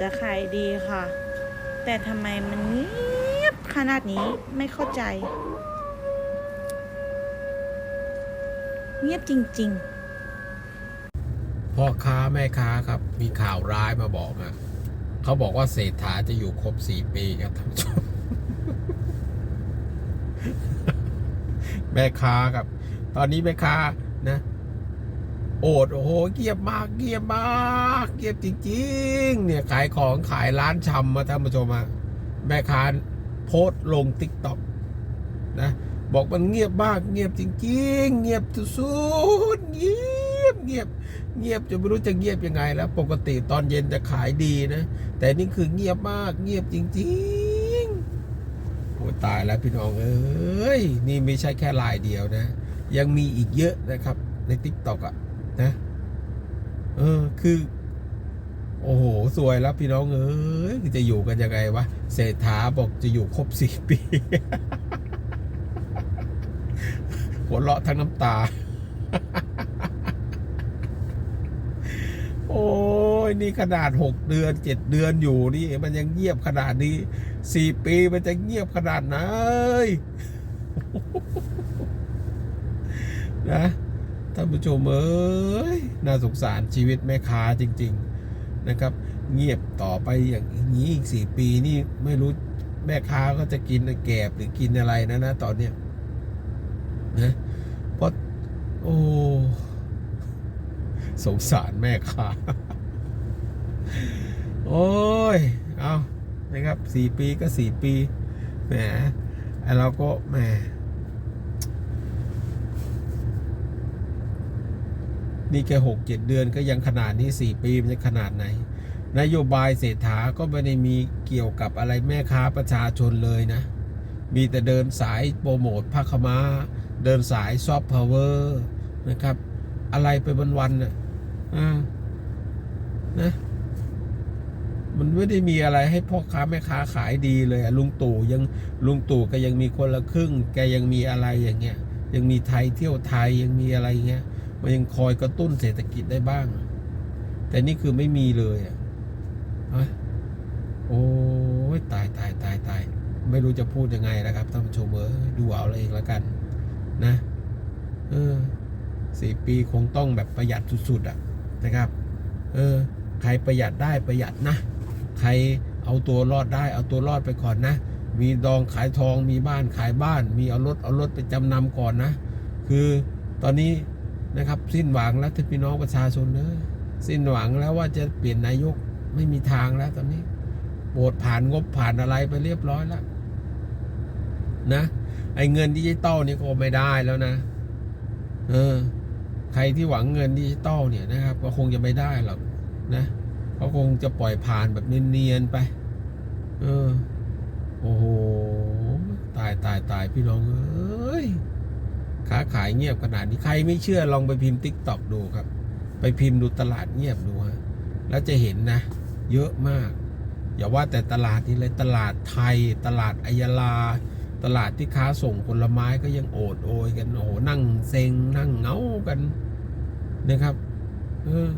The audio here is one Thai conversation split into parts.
จะขายดีค่ะ แต่ทำไมมันเงียบขนาดนี้ไม่เข้าใจ เงียบจริง ๆ พ่อค้าแม่ค้าครับมีข่าวร้ายมาบอกนะเขาบอกว่าเศรษฐาจะอยู่ครบสี่ปีครับท่านผู้ชมแม่ค้าครับ ตอนนี้แม่ค้านะ โอดโอ้โหเงียบมากเงียบมากเงียบจริงๆ เนี่ยขายของขายร้านชำมาท่านผู้ชมอะแม่ค้าโพสลงติ๊กต็อกนะบอกมันเงียบมากเงียบจริงๆ เงียบสุดเงียบเงียบเงียบจนไม่รู้จะเงียบยังไงแล้ว ปกติตอนเย็นจะขายดีนะ แต่นี่คือเงียบมากเงียบจริงๆโอ้ตายแล้วพี่น้องเอ้ยนี่ไม่ใช่แค่ลายเดียวนะ ยังมีอีกเยอะนะครับในทิกต็อกอะ นะ เออ คือ โอ้โห สวยแล้วพี่น้องเอ้ยจะอยู่กันยังไงวะเศรษฐาบอกจะอยู่ครบสี่ปี หัวเราะทั้งน้ำตา โอ้ยนี่ขนาดหกเดือนเจ็ดเดือนอยู่นี่ มันยังเงียบขนาดนี้สี่ปีมันจะเงียบขนาดไหนนะ ท่านผู้ชมเอ้ยน่าสงสารชีวิตแม่ค้าจริง ๆนะครับ เงียบต่อไปอย่างนี้อีกสี่ปีนี่ไม่รู้แม่ค้าก็จะกินแกบหรือกินอะไรนะนะตอนเนี้ยนะเพราะโอ้สงสารแม่ค้าโอ้ยเอานะครับสี่ปีก็สี่ปีแหมไอเราก็แหม นี่แค่หกเจ็ดเดือนก็ยังขนาดนี้สี่ปีมันจะขนาดไหน นโยบายเศรษฐาก็ไม่ได้มีเกี่ยวกับอะไรแม่ค้าประชาชนเลยนะ มีแต่เดินสายโปรโมทภาคมาเดินสายซอฟต์พาวเวอร์นะครับ อะไรไปวันๆน่ะอ่านะมันไม่ได้มีอะไรให้พ่อค้าแม่ค้าขายดีเลยอะลุงตู่ยังลุงตู่ก็ยังมีคนละครึ่ง แกยังมีอะไรอย่างเงี้ย ยังมีไทยเที่ยวไทยยังมีอะไรเงี้ย มันยังคอยกระตุ้นเศรษฐกิจได้บ้าง แต่นี่คือไม่มีเลยอะโอ้ยตายตายตายตายไม่รู้จะพูดยังไงนะครับท่านผู้ชมเออดูเอาเองแล้วกัน นะเออสี่ปีคงต้องแบบประหยัดสุดๆอะนะครับ เออ ใครประหยัดได้ประหยัดนะ ใครเอาตัวรอดได้ เอาตัวรอดไปก่อนนะ มีดองขายทองมีบ้านขายบ้าน มีเอารถเอารถไปจำนำก่อนนะ คือตอนนี้ นะครับ สิ้นหวังแล้วที่พี่น้องประชาชนเนอะสิ้นหวังแล้วว่าจะเปลี่ยนนายกไม่มีทางแล้วตอนนี้โบดผ่านงบผ่านอะไรไปเรียบร้อยแล้วนะไอ้เงินดิจิตอลนี่ก็ไม่ได้แล้วนะ เออ ใครที่หวังเงินดิจิตอลเนี่ยนะครับ ก็คงจะไม่ได้หรอกนะเขาคงจะปล่อยผ่านแบบเนียนๆไป เออ โอ้โห ตายตายตายพี่น้องเอ้ย ค้าขายเงียบขนาดนี้ใครไม่เชื่อลองไปพิมพ์ทิกตอกดูครับ ไปพิมพ์ดูตลาดเงียบดูฮะแล้วจะเห็นนะ เยอะมาก อย่าว่าแต่ตลาดนี้เลยตลาดไทย ตลาดอัยลา ตลาดที่ค้าส่งผลไม้ก็ยังโอดโอยกันโอ้นั่งเซ็งนั่งเหงากันนะครับ เออ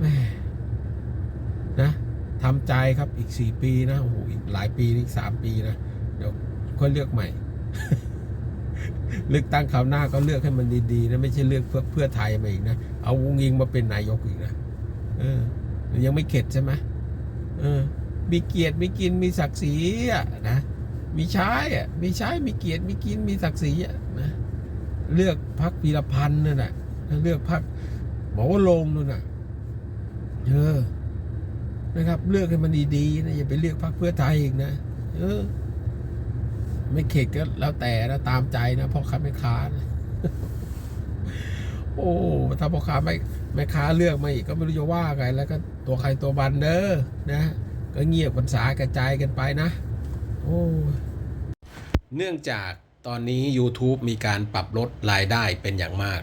แม่นะทำใจครับอีกสี่ปีนะโอ้โหอีกหลายปีอีกสามปีนะ เดี๋ยวค่อยเลือกใหม่ เลือกตั้งคราวหน้าก็เลือกให้มันดีๆนะไม่ใช่เลือกเพื่อเพื่อไทยมาอีกนะเอาวงยิงมาเป็นนายกอีกนะเออ ยังไม่เข็ดใช่ไหมเออ มีเกียรติมีกินมีศักดิ์ศรีอะนะมีใช้อะมีใช้มีเกียรติมีกินมีศักดิ์ศรีอะนะเลือกพักพีรพันธ์นั่นน่ะเลือกพักหมอวรงค์นั่นน่ะเออนะครับ เลือกให้มันดีๆนะอย่าไปเลือกพักเพื่อไทยอีกนะ เออ ไม่เข็ดก็แล้วแต่นะตามใจนะพ่อค้าแม่ค้านะโอ้ถ้าพ่อค้าไม่แม่ค้าเลือกมาอีกก็ไม่รู้จะว่าไงแล้วก็ตัวใครตัวบันเด้อนะ ก็เงียบกันสากระจายกันไปนะ โอ้เนื่องจากตอนนี้ YouTube มีการปรับลดรายได้เป็นอย่างมาก